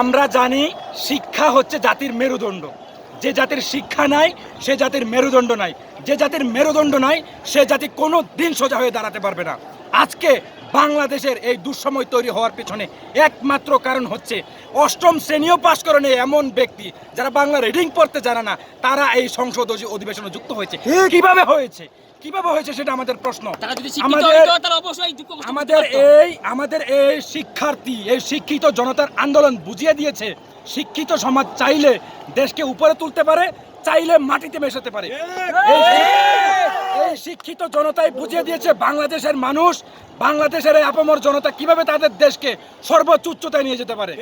আমরা জানি শিক্ষা হচ্ছে জাতির মেরুদণ্ড। যে জাতির শিক্ষা নাই, সে জাতির মেরুদণ্ড নাই। যে জাতির মেরুদণ্ড নাই, সে জাতি কোনো দিন সোজা হয়ে দাঁড়াতে পারবে না। আজকে বাংলাদেশের এই দুঃসময় তৈরি হওয়ার পিছনে একমাত্র কারণ হচ্ছে অষ্টম শ্রেণীও পাশ করেনি এমন ব্যক্তি যারা বাংলা রিডিং পড়তে জানে না তারা এই সংসদ অধিবেশনে যুক্ত হয়েছে। কীভাবে হয়েছে? কীভাবে হয়েছে সেটা আমাদের প্রশ্ন। তারা যদি শিক্ষিত আমাদের হইতো তাহলে অবশ্যই দুঃখ কষ্ট আমাদের এই আমাদের এই শিক্ষার্থী এই শিক্ষিত জনতার আন্দোলন বুঝিয়ে দিয়েছে শিক্ষিত সমাজ চাইলে দেশকে উপরে তুলতে পারে চাইলে মাটিতে মেশাতে পারে। এই- শিক্ষিত জনতাই বুঝিয়ে দিয়েছে বাংলাদেশের মানুষ বাংলাদেশের এই আপামর জনতা কীভাবে তাদের দেশকে সর্বোচ্চ উচ্চতায় নিয়ে যেতে পারে?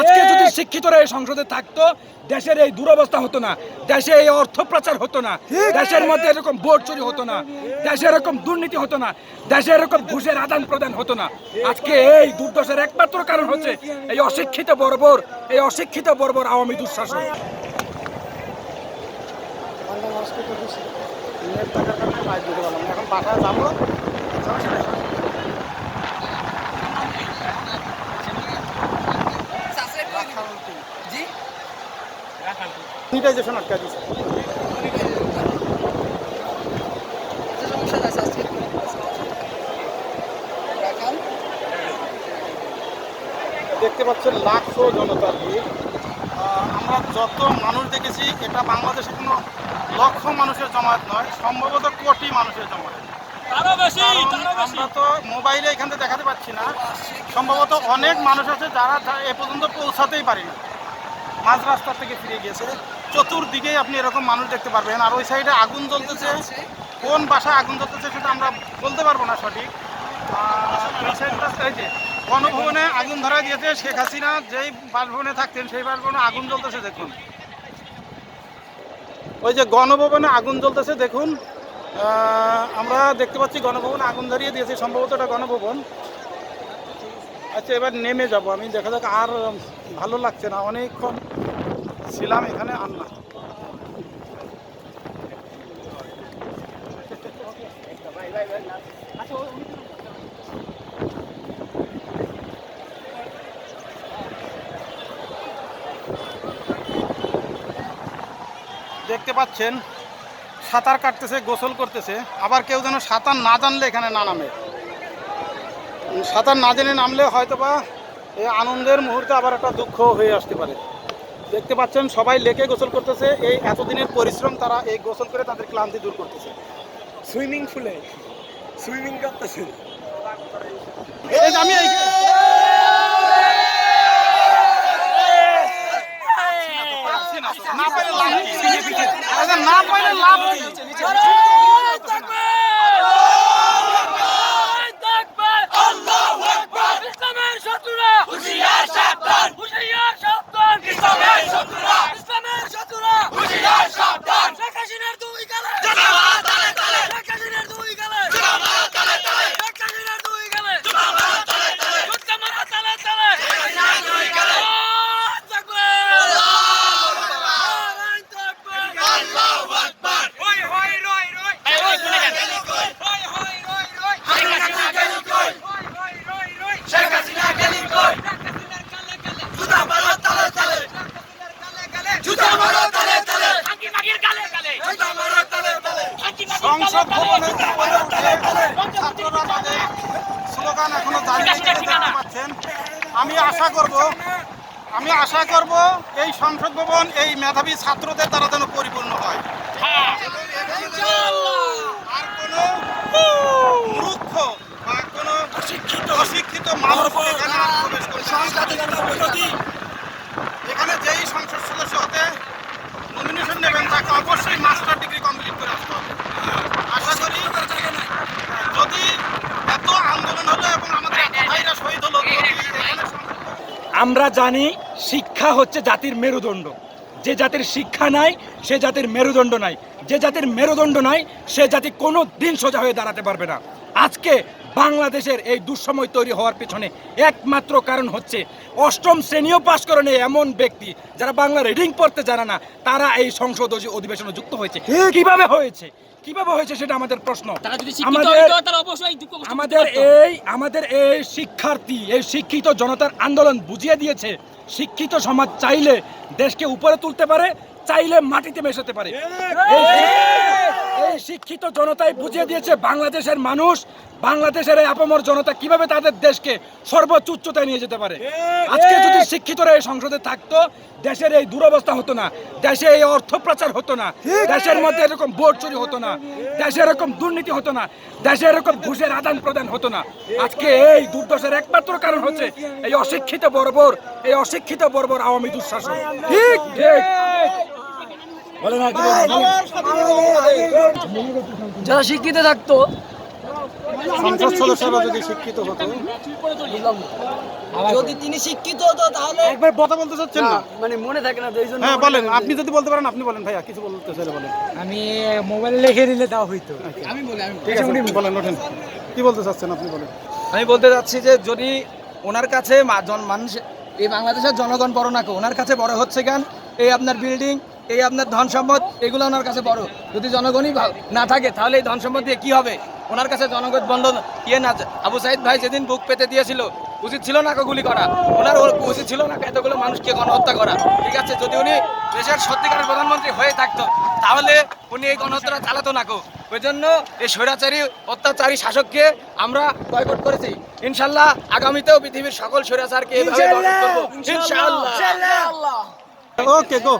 আজকে যদি শিক্ষিতরা এই সংসদে থাকতো দেশের এই দুরবস্থা হতো না দেশে এই অর্থ প্রচার হতো না দেশের মধ্যে এরকম ভোট চুরি হতো না দেশে এরকম দুর্নীতি হতো না দেশে এরকম ঘুষের আদান প্রদান হতো না। আজকে এই দুর্দশার একমাত্র কারণ হচ্ছে এই অশিক্ষিত বর্বর এই অশিক্ষিত বর্বর আওয়ামী দুঃশাসন। বাংলা মানুষকে তো বেশি নেট থাকার কারণে বাইরে যেতে পারলাম। এখন বাসায় যাব। মনিটাইজেশন আটকা দিচ্ছে দেখতে পাচ্ছেন ভিড়। আহ, আমরা যত মানুষ দেখেছি এটা বাংলাদেশে কোনো লক্ষ মানুষের জমায়েত নয় সম্ভবত কোটি মানুষের জমায়েত। আমরা তো মোবাইলে এখান থেকে দেখাতে পাচ্ছি না। সম্ভবত অনেক মানুষ আছে যারা এ পর্যন্ত পৌঁছাতেই পারি না মাঝ রাস্তা থেকে ফিরে গিয়েছে। চতুর্দিকেই আপনি এরকম মানুষ দেখতে পারবেন। আর ওই সাইডে আগুন জ্বলতেছে। কোন বাসায় আগুন জ্বলতেছে সেটা আমরা বলতে পারব না সঠিক। গণভবনে আগুন ধরা দিয়েছে শেখ হাসিনা। যেই বাসভবনে থাকতেন সেই বাসভবনে আগুন জ্বলতেছে দেখুন। ওই যে গণভবনে আগুন জ্বলতেছে, দেখুন। আমরা দেখতে পাচ্ছি গণভবনে আগুন ধরিয়ে দিয়েছি, সম্ভবত এটা গণভবন। আচ্ছা এবার নেমে যাব আমি, দেখা যাক আর ভালো লাগছে না। অনেকক্ষণ ছিলাম এখানে আর না। দেখতে পাচ্ছেন সাঁতার কাটতেছে গোসল করতেছে। আবার কেউ যেন সাঁতার না জানলে এখানে না নামে। সাঁতার না জেনে নামলে হয়তো বা এই আনন্দের মুহূর্তে আবার একটা দুঃখ হয়ে আসতে পারে। দেখতে পাচ্ছেন সবাই লেকে গোসল করতেছে। এই এতদিনের পরিশ্রম তারা এই গোসল করে তাদের ক্লান্তি দূর করতেছে। সুইমিং পুলে সুইমিং করতেছে। এই আমি এখনও দেখতে পাচ্ছেন আমি আশা করব, আমি আশা করব এই সংসদ ভবন এই মেধাবী ছাত্রদের দ্বারা যেন পরিপূর্ণ হয় আর কোনো মূর্খ বা কোনো অশিক্ষিত অশিক্ষিত মানুষ এখানে আর প্রবেশ করবে না। এখানে যেই সংসদ সদস্য হতে নমিনেশন নেবেন তাকে অবশ্যই মাস্টার ডিগ্রি কমপ্লিট করে আসতে হবে আশা করি যদি এত আন্দোলন হলো এবং আমাদের এত ভাইরা শহীদ হলো যদি এখানে সংসদ আমরা জানি শিক্ষা হচ্ছে জাতির মেরুদণ্ড। যে জাতির শিক্ষা নাই, সে জাতির মেরুদণ্ড নাই। যে জাতির মেরুদণ্ড নাই, সে জাতি কোনো দিন সোজা হয়ে দাঁড়াতে পারবে না। আজকে বাংলাদেশের এই দুঃসময় তৈরি হওয়ার পিছনে একমাত্র কারণ হচ্ছে অষ্টম শ্রেণীও পাশ করে নেই এমন ব্যক্তি যারা বাংলা রিডিং পড়তে জানে না তারা এই সংসদ অধিবেশনে যুক্ত হয়েছে। কীভাবে হয়েছে? কীভাবে হয়েছে সেটা আমাদের প্রশ্ন। আমাদের এই আমাদের এই শিক্ষার্থী এই শিক্ষিত জনতার আন্দোলন বুঝিয়ে দিয়েছে শিক্ষিত সমাজ চাইলে দেশকে উপরে তুলতে পারে চাইলে মাটিতে মেশাতে পারে। এই শিক্ষিত জনতাই বুঝিয়ে দিয়েছে বাংলাদেশের মানুষ বাংলাদেশের এই আপামর জনতা কীভাবে তাদের দেশকে সর্বোচ্চ উচ্চতায় নিয়ে যেতে পারে? আজকে যদি শিক্ষিতরা এই সংসদে থাকতো দেশের এই দুরবস্থা হতো না দেশে এই অর্থ প্রচার হতো না দেশের মধ্যে এরকম ভোট চুরি হতো না দেশে এরকম দুর্নীতি হতো না দেশে এরকম ঘুষের আদান প্রদান হতো না। আজকে এই দুর্দশার একমাত্র কারণ হচ্ছে এই অশিক্ষিত বর্বর এই অশিক্ষিত বর্বর আওয়ামী দুঃশাসন। ঠিক। ঠিক। যারা শিক্ষিত থাকতো সংসদ সদস্যরা যদি শিক্ষিত হতো যদি তিনি শিক্ষিত হতো তাহলে একবার কথা বলতে চাচ্ছেন না? মানে মনে থাকে না এই জন্য হ্যাঁ বলেন আপনি যদি বলতে পারেন আপনি বলেন ভাইয়া কিছু বলতে চাইলে বলেন। আমি মোবাইলে লিখে দিলে তাও হইতো। আমি বলি আমি ঠিক আছে বলেন ওঠেন। কি বলতে চাচ্ছেন আপনি বলেন। আমি বলতে চাচ্ছি যে যদি ওনার কাছে মা- জন- মানুষ এই বাংলাদেশের জনগণ বড় না কো ওনার কাছে বড় হচ্ছে কেন? এই আপনার বিল্ডিং এই আপনার ধন সম্পদ এগুলো ওনার কাছে বড়। যদি জনগণই না থাকে তাহলে এই ধন সম্পদ দিয়ে কি হবে? ওনার কাছে জনগণ বন্ধ ইয়ে না আবু সাইদ ভাই যেদিন বুক পেতে দিয়েছিল উচিত ছিল না গুলি করা। ওনার উচিত ছিল না এতগুলো মানুষকে গণহত্যা করা। ঠিক আছে যদি উনি দেশের সত্যিকারের প্রধানমন্ত্রী হয়ে থাকতো তাহলে উনি এই গণহত্যা চালাতো না কো ওই জন্য এই স্বৈরাচারী অত্যাচারী শাসককে আমরা বয়কট করেছি। ইনশাল্লাহ আগামীতেও পৃথিবীর সকল স্বৈরাচারকে এইভাবে বয়কট করব। ইনশাআল্লাহ ওকে গো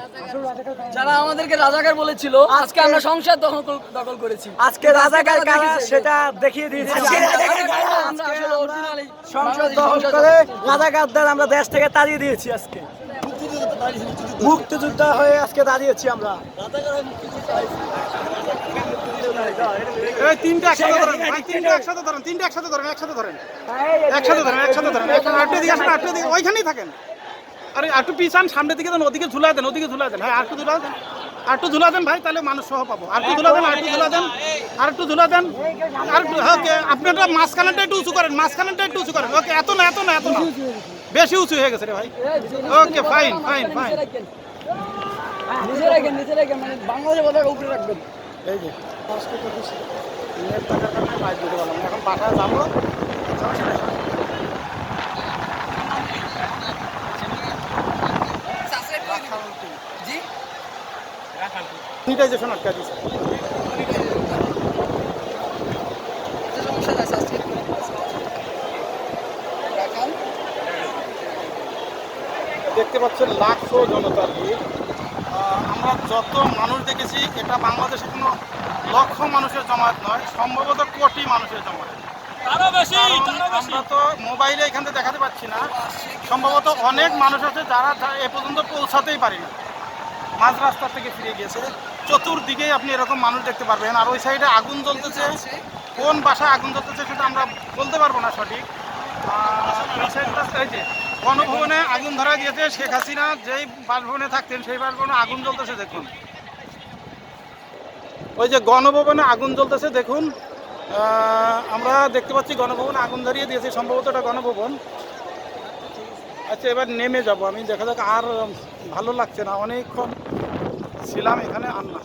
যারা আমাদেরকে রাজাকার বলেছিল আজকে আমরা সংসদ দখল দখল করেছি। আজকে রাজাকার কারা সেটা দেখিয়ে দিয়েছি। আমরা আসলে সংসদ দখল করে রাজাকারদের আমরা দেশ থেকে তাড়িয়ে দিয়েছি আজকে। মুক্তিযোদ্ধা হয়ে আজকে দাঁড়িয়েছি আমরা। তিনটা একসাথে ধরেন তিনটা একসাথে ধরেন তিনটা একসাথে ধরেন একসাথে ধরেন। একসাথে ধরেন একসাথে ধরেন এখন আটটা দিকে আসেন আটটা দিকে ওইখানেই থাকেন। আরে একটু পিছান সামনের দিকে দেন ওদিকে ঝুলা দেন ওদিকে ঝুলা দেন। হ্যাঁ আর একটু ঝুলা দেন। আর একটু ঝুলা দেন ভাই তাহলে মানুষ সহ পাবো। আর একটু ঝুলা দেন আর একটু ঝুলা দেন আর একটু ঝুলা দেন। আর একটু ওকে আপনি একটা মাঝখানেটা একটু উঁচু করেন মাঝখানেটা একটু উঁচু করেন। ওকে এত না এত না এত না। বেশি উঁচু হয়ে গেছে রে ভাই। ওকে ফাইন ফাইন ফাইন নিচে রাখেন নিচে রাখেন মানে বাংলাদেশের পতাকা উপরে রাখবেন। এই যে কষ্ট করতেছি নেট থাকার কারণে বাইরে পারলাম এখন বাসায় যাব। স্যানিটাইজেশন আটকা দিচ্ছে দেখতে পাচ্ছেন লাখো জনতার ভিড়। আমরা যত মানুষ দেখেছি এটা বাংলাদেশে কোনো লক্ষ মানুষের জমায়েত নয় সম্ভবত কোটি মানুষের জমায়েত। আমরা তো মোবাইলে এখান থেকে দেখাতে পাচ্ছি না। সম্ভবত অনেক মানুষ আছে যারা এ পর্যন্ত পৌঁছাতেই পারি না মাঝ রাস্তা থেকে ফিরে গিয়েছে। চতুর্দিকেই আপনি এরকম মানুষ দেখতে পারবেন। আর ওই সাইডে আগুন জ্বলতেছে। কোন বাসায় আগুন জ্বলতেছে সেটা আমরা বলতে পারব না সঠিক। গণভবনে আগুন ধরা দিয়েছে শেখ হাসিনা। যেই বাসভবনে থাকতেন, সেই বাসভবনে আগুন জ্বলতেছে, দেখুন। ওই যে গণভবনে আগুন জ্বলতেছে, দেখুন। আমরা দেখতে পাচ্ছি গণভবনে আগুন ধরিয়ে দিয়েছে, সম্ভবত এটা গণভবন। আচ্ছা এবার নেমে যাব। আমি দেখা যাক আর ভালো লাগছে না। অনেকক্ষণ ছিলাম এখানে না